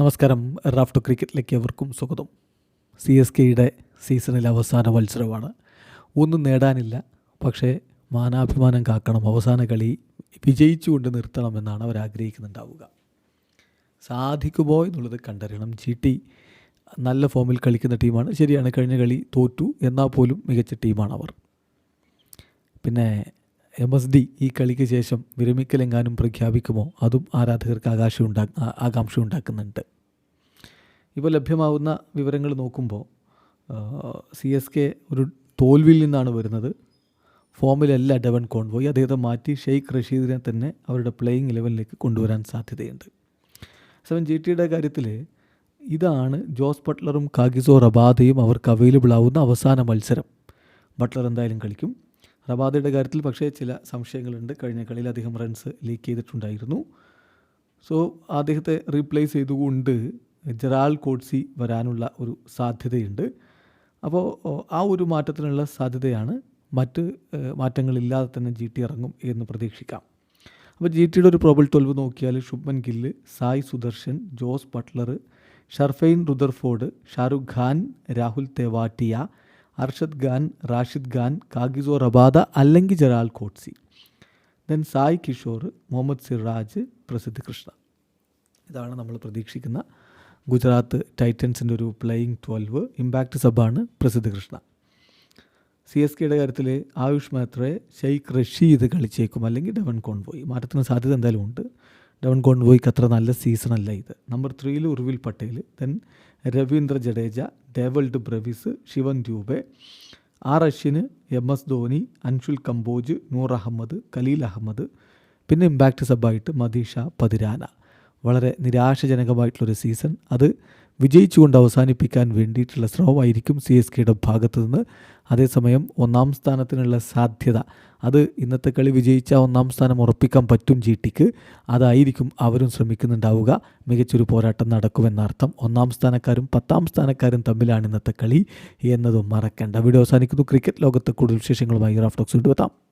നമസ്കാരം. റാഫ്റ്റോ ക്രിക്കറ്റിലേക്ക് എവർക്കും സ്വാഗതം. C S കെയുടെ സീസണിലെ അവസാന മത്സരമാണ്. ഒന്നും നേടാനില്ല പക്ഷേ മാനാഭിമാനം കാക്കണം അവസാന കളി വിജയിച്ചുകൊണ്ട് നിർത്തണമെന്നാണ് അവർ ആഗ്രഹിക്കുന്നുണ്ടാവുക. സാധിക്കുമോ എന്നുള്ളത് കണ്ടറിയണം. ജി ടി നല്ല ഫോമിൽ കളിക്കുന്ന ടീമാണ്. ശരിയാണ് കഴിഞ്ഞ കളി തോറ്റു എന്നാൽ പോലും മികച്ച ടീമാണ് അവർ പിന്നെ എം എസ് ഡി ഈ കളിക്ക് ശേഷം വിരമിക്കലെങ്ങാനും പ്രഖ്യാപിക്കുമോ? അതും ആരാധകർക്ക് ആകാശ ഉണ്ടാ ആകാംക്ഷ ഉണ്ടാക്കുന്നുണ്ട്. ഇപ്പോൾ ലഭ്യമാവുന്ന വിവരങ്ങൾ നോക്കുമ്പോൾ സി എസ് കെ ഒരു തോൽവിയിൽ നിന്നാണ് വരുന്നത്. ഫോമിലല്ല ഡെവൻ കോൺവോയ് അദ്ദേഹത്തെ മാറ്റി ഷെയ്ഖ് റഷീദിനെ തന്നെ അവരുടെ പ്ലേയിങ് ലെവലിലേക്ക് കൊണ്ടുവരാൻ സാധ്യതയുണ്ട്. സെവൻ ജി ടിയുടെ കാര്യത്തിൽ ഇതാണ് ജോസ് ബട്ട്ലറും കാഗിസോ റബാദയും അവർക്ക് അവൈലബിൾ ആവുന്ന അവസാന മത്സരം. ബട്ട്ലർ എന്തായാലും കളിക്കും. റബാദയുടെ കാര്യത്തിൽ പക്ഷേ ചില സംശയങ്ങളുണ്ട്. കഴിഞ്ഞ കളിയിൽ അദ്ദേഹം റൺസ് ലീക്ക് ചെയ്തിട്ടുണ്ടായിരുന്നു. സോ അദ്ദേഹത്തെ റീപ്ലേസ് ചെയ്തുകൊണ്ട് ജെറാൾ കോഡ്സി വരാനുള്ള ഒരു സാധ്യതയുണ്ട്. അപ്പോൾ ആ ഒരു മാറ്റത്തിനുള്ള സാധ്യതയാണ് മറ്റ് മാറ്റങ്ങളില്ലാതെ തന്നെ ജി ടി ഇറങ്ങും എന്ന് പ്രതീക്ഷിക്കാം. അപ്പോൾ ജി ടിയുടെ ഒരു പ്രോബിൾ ട്വൽവ് നോക്കിയാൽ Shubman Gill Sai Sudharsan Jos Buttler Sherfane Rutherford Shahrukh Khan Rahul Tewatia Arshad Khan Rashid Khan Kagiso Rabada അല്ലെങ്കിൽ Gerald Coetzee. Then Sai Kishore Mohammed Siraj Prasidh Krishna. ഇതാണ് നമ്മൾ പ്രതീക്ഷിക്കുന്ന ഗുജറാത്ത് ടൈറ്റൻസിന്റെ ഒരു പ്ലേയിങ് ട്വൽവ് ഇമ്പാക്റ്റ് സബാണ് Prasidh Krishna. C S കെയുടെ കാര്യത്തിൽ ആയുഷ് മാത്രേ ഷെയ്ഖ് റഷീദ് കളിച്ചേക്കും അല്ലെങ്കിൽ ഡെവൻ കോൺവോയ്. മാറ്റത്തിന് സാധ്യത എന്തായാലും ഉണ്ട്. ഡെവൻ കോൺവോയ്ക്ക് അത്ര നല്ല സീസൺ അല്ല ഇത്. നമ്പർ ത്രീയിൽ Urvil Patel then Ravindra Jadeja Dewald Brevis Shivam Dube R Ashwin M S Dhoni Anshul Kamboj Noor Ahmad Khaleel Ahmed പിന്നെ ഇമ്പാക്റ്റ് സബായിട്ട് മദീഷ പതിരാന. വളരെ നിരാശജനകമായിട്ടുള്ളൊരു സീസൺ അത് വിജയിച്ചുകൊണ്ട് അവസാനിപ്പിക്കാൻ വേണ്ടിയിട്ടുള്ള ശ്രമമായിരിക്കും സി എസ് കെയുടെ ഭാഗത്തു നിന്ന് അതേസമയം ഒന്നാം സ്ഥാനത്തിനുള്ള സാധ്യത. അത് ഇന്നത്തെ കളി വിജയിച്ച ഒന്നാം സ്ഥാനം ഉറപ്പിക്കാൻ പറ്റും ജി ടിക്ക് അതായിരിക്കും അവരും ശ്രമിക്കുന്നുണ്ടാവുക. മികച്ചൊരു പോരാട്ടം നടക്കുമെന്നർത്ഥം ഒന്നാം സ്ഥാനക്കാരും പത്താം സ്ഥാനക്കാരും തമ്മിലാണ് ഇന്നത്തെ കളി എന്നതും മറക്കേണ്ട. വീഡിയോ അവസാനിക്കുന്നു. ക്രിക്കറ്റ് ലോകത്തെ കൂടുതൽ വിശേഷങ്ങളുമായി റാഫ്റ്റോക്സ് കൊണ്ടുവെത്താം